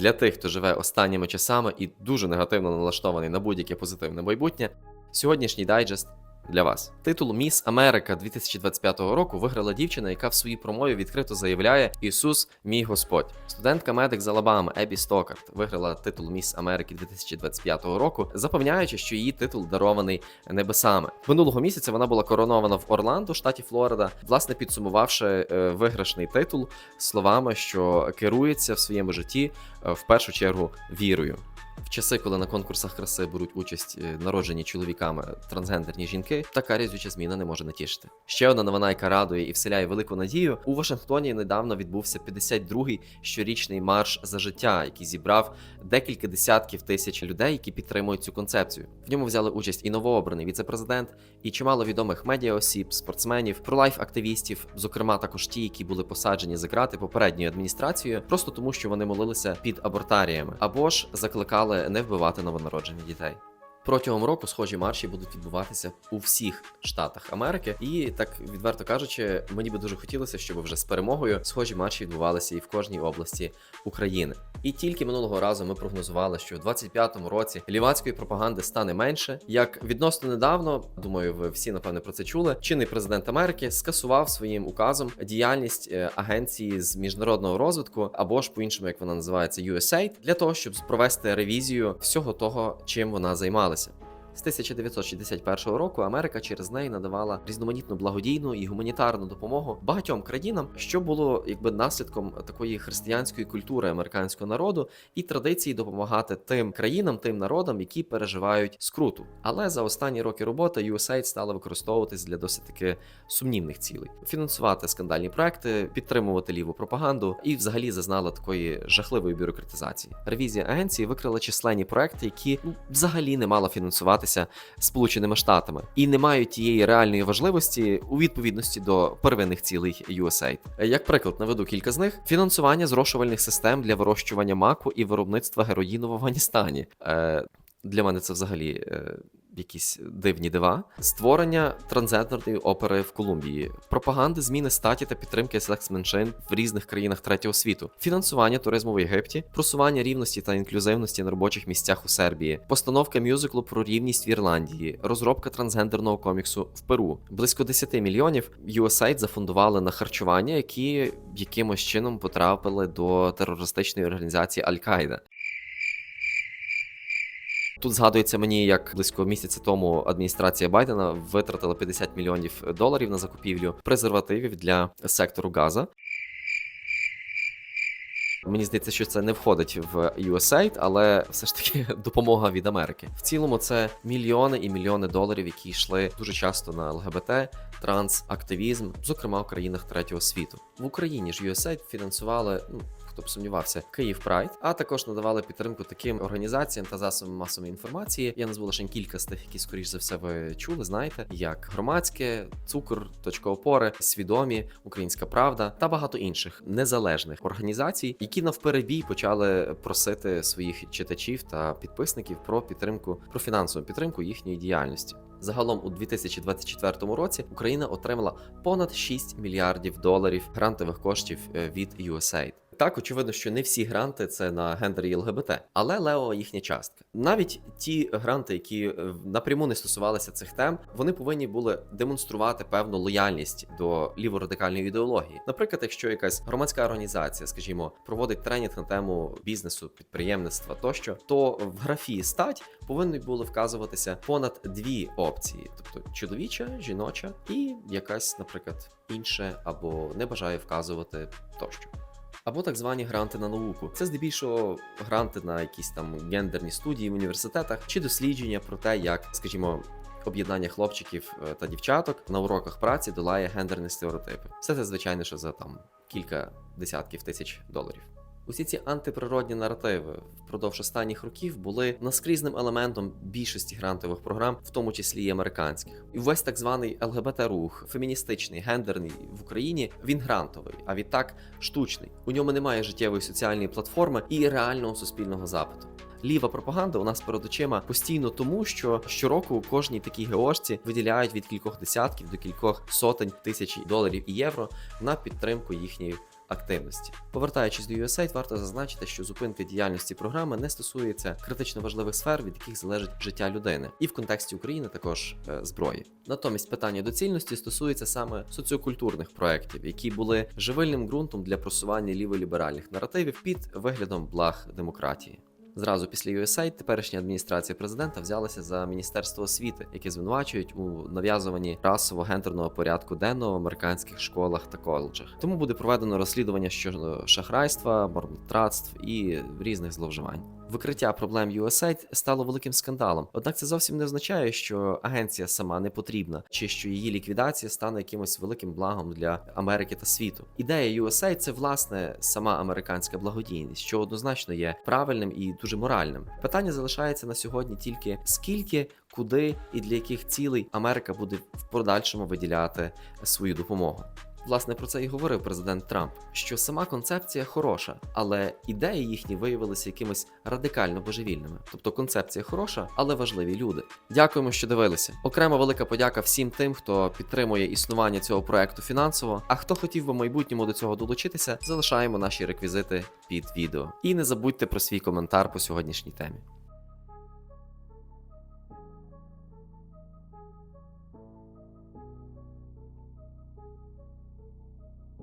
для тих, хто живе останніми часами і дуже негативно налаштований на будь-яке позитивне майбутнє. Сьогоднішній дайджест для вас. Титул Міс Америка 2025 року виграла дівчина, яка в своїй промові відкрито заявляє Ісус, мій Господь. Студентка медик з Алабами Ебі Стокарт виграла титул Міс Америки 2025 року, запевняючи, що її титул дарований небесами. Минулого місяця вона була коронована в Орландо, штаті Флорида, власне підсумувавши е, виграшний титул словами, що керується в своєму житті е, в першу чергу вірою. Часи, коли на конкурсах краси беруть участь е, народжені чоловіками трансгендерні жінки, така різюча зміна не може натішити. Ще одна новина, яка радує і вселяє велику надію. У Вашингтоні недавно відбувся 52-й щорічний марш за життя, який зібрав декілька десятків тисяч людей, які підтримують цю концепцію. В ньому взяли участь і новообраний віцепрезидент, і чимало відомих медіаосіб, спортсменів, пролайф-активістів, зокрема також ті, які були посаджені за грати попередньою адміністрацією, просто тому, що вони молилися під абортаріями або ж закликали не вбивати новонароджених дітей. Протягом року схожі марші будуть відбуватися у всіх штатах Америки, і так відверто кажучи, мені би дуже хотілося, щоб вже з перемогою схожі марші відбувалися і в кожній області України. І тільки минулого разу ми прогнозували, що в 25-му році лівацької пропаганди стане менше. Як відносно недавно, думаю, ви всі напевне про це чули. Чинний президент Америки скасував своїм указом діяльність е, агенції з міжнародного розвитку, або ж по-іншому, як вона називається, USAID, для того, щоб провести ревізію всього того, чим вона займалася. З 1961 року Америка через неї надавала різноманітну благодійну і гуманітарну допомогу багатьом країнам, що було якби наслідком такої християнської культури американського народу і традиції допомагати тим країнам, тим народам, які переживають скруту. Але за останні роки роботи USAID стала використовуватись для досить таки сумнівних цілей: фінансувати скандальні проекти, підтримувати ліву пропаганду і, взагалі, зазнала такої жахливої бюрократизації. Ревізія агенції викрила численні проекти, які ну, взагалі не мала фінансуватися Сполученими Штатами і не мають тієї реальної важливості у відповідності до первинних цілей USAID. Як приклад, наведу кілька з них: фінансування зрошувальних систем для вирощування маку і виробництва героїну в Афганістані. Е, для мене це взагалі. Е, Якісь дивні дива, створення трансгендерної опери в Колумбії, пропаганди зміни статі та підтримки секс-меншин в різних країнах третього світу, фінансування туризму в Єгипті, просування рівності та інклюзивності на робочих місцях у Сербії, постановка мюзиклу про рівність в Ірландії, розробка трансгендерного коміксу в Перу. Близько 10 мільйонів USAID зафундували на харчування, які якимось чином потрапили до терористичної організації Аль-Каїда. Тут згадується мені, як близько місяця тому адміністрація Байдена витратила 50 мільйонів доларів на закупівлю презервативів для сектору Газа. Мені здається, що це не входить в USAID, але все ж таки допомога від Америки. В цілому це мільйони і мільйони доларів, які йшли дуже часто на ЛГБТ, транс, активізм, зокрема в країнах третього світу. В Україні ж USAID фінансували. Ну, Хто б сумнівався, Київ Прайд, а також надавали підтримку таким організаціям та засобам масової інформації. Я назву лише кілька з тих, які скоріш за все ви чули, знаєте, як громадське, цукор, точка опори, свідомі, Українська Правда та багато інших незалежних організацій, які навперебій почали просити своїх читачів та підписників про підтримку, про фінансову підтримку їхньої діяльності. Загалом у 2024 році Україна отримала понад 6 мільярдів доларів грантових коштів е, від USAID. Так, очевидно, що не всі гранти це на гендер і ЛГБТ, але Лео їхня частка. Навіть ті гранти, які е, напряму не стосувалися цих тем, вони повинні були демонструвати певну лояльність до ліворадикальної ідеології. Наприклад, якщо якась громадська організація, скажімо, проводить тренінг на тему бізнесу, підприємництва тощо, то в графі стать повинні були вказуватися понад дві опції: тобто чоловіча, жіноча і якась, наприклад, інше або не бажає вказувати тощо. Або так звані гранти на науку. Це здебільшого гранти на якісь там гендерні студії в університетах чи дослідження про те, як, скажімо, об'єднання хлопчиків е, та дівчаток на уроках праці долає гендерні стереотипи. Все це, звичайно, що за там кілька десятків тисяч доларів. Усі ці антиприродні наративи впродовж останніх років були наскрізним елементом більшості грантових програм, в тому числі і американських. І весь так званий ЛГБТ-рух, феміністичний, гендерний в Україні він грантовий, а відтак штучний. У ньому немає життєвої соціальної платформи і реального суспільного запиту. Ліва пропаганда у нас перед очима постійно тому, що щороку кожній такій геошці виділяють від кількох десятків до кількох сотень тисяч доларів і євро на підтримку їхньої активності. Повертаючись до USAID, варто зазначити, що зупинка діяльності програми не стосується критично важливих сфер, від яких залежить життя людини, і в контексті України також е, зброї. Натомість питання доцільності стосується саме соціокультурних проєктів, які були живильним ґрунтом для просування ліволіберальних наративів під виглядом благ демократії. Зразу після USAID теперішня адміністрація президента взялася за міністерство освіти, яке звинувачують у нав'язуванні расово-гендерного порядку денного в американських школах та коледжах. Тому буде проведено розслідування щодо шахрайства, марнотратств і різних зловживань. Викриття проблем USAID стало великим скандалом. Однак це зовсім не означає, що агенція сама не потрібна, чи що її ліквідація стане якимось великим благом для Америки та світу. Ідея USAID – це власне сама американська благодійність, що однозначно є правильним і дуже моральним. Питання залишається на сьогодні тільки скільки, куди і для яких цілей Америка буде в подальшому виділяти свою допомогу. Власне, про це і говорив президент Трамп, що сама концепція хороша, але ідеї їхні виявилися якимись радикально божевільними. Тобто концепція хороша, але важливі люди. Дякуємо, що дивилися. Окрема велика подяка всім тим, хто підтримує існування цього проекту фінансово. А хто хотів би в майбутньому до цього долучитися, залишаємо наші реквізити під відео. І не забудьте про свій коментар по сьогоднішній темі.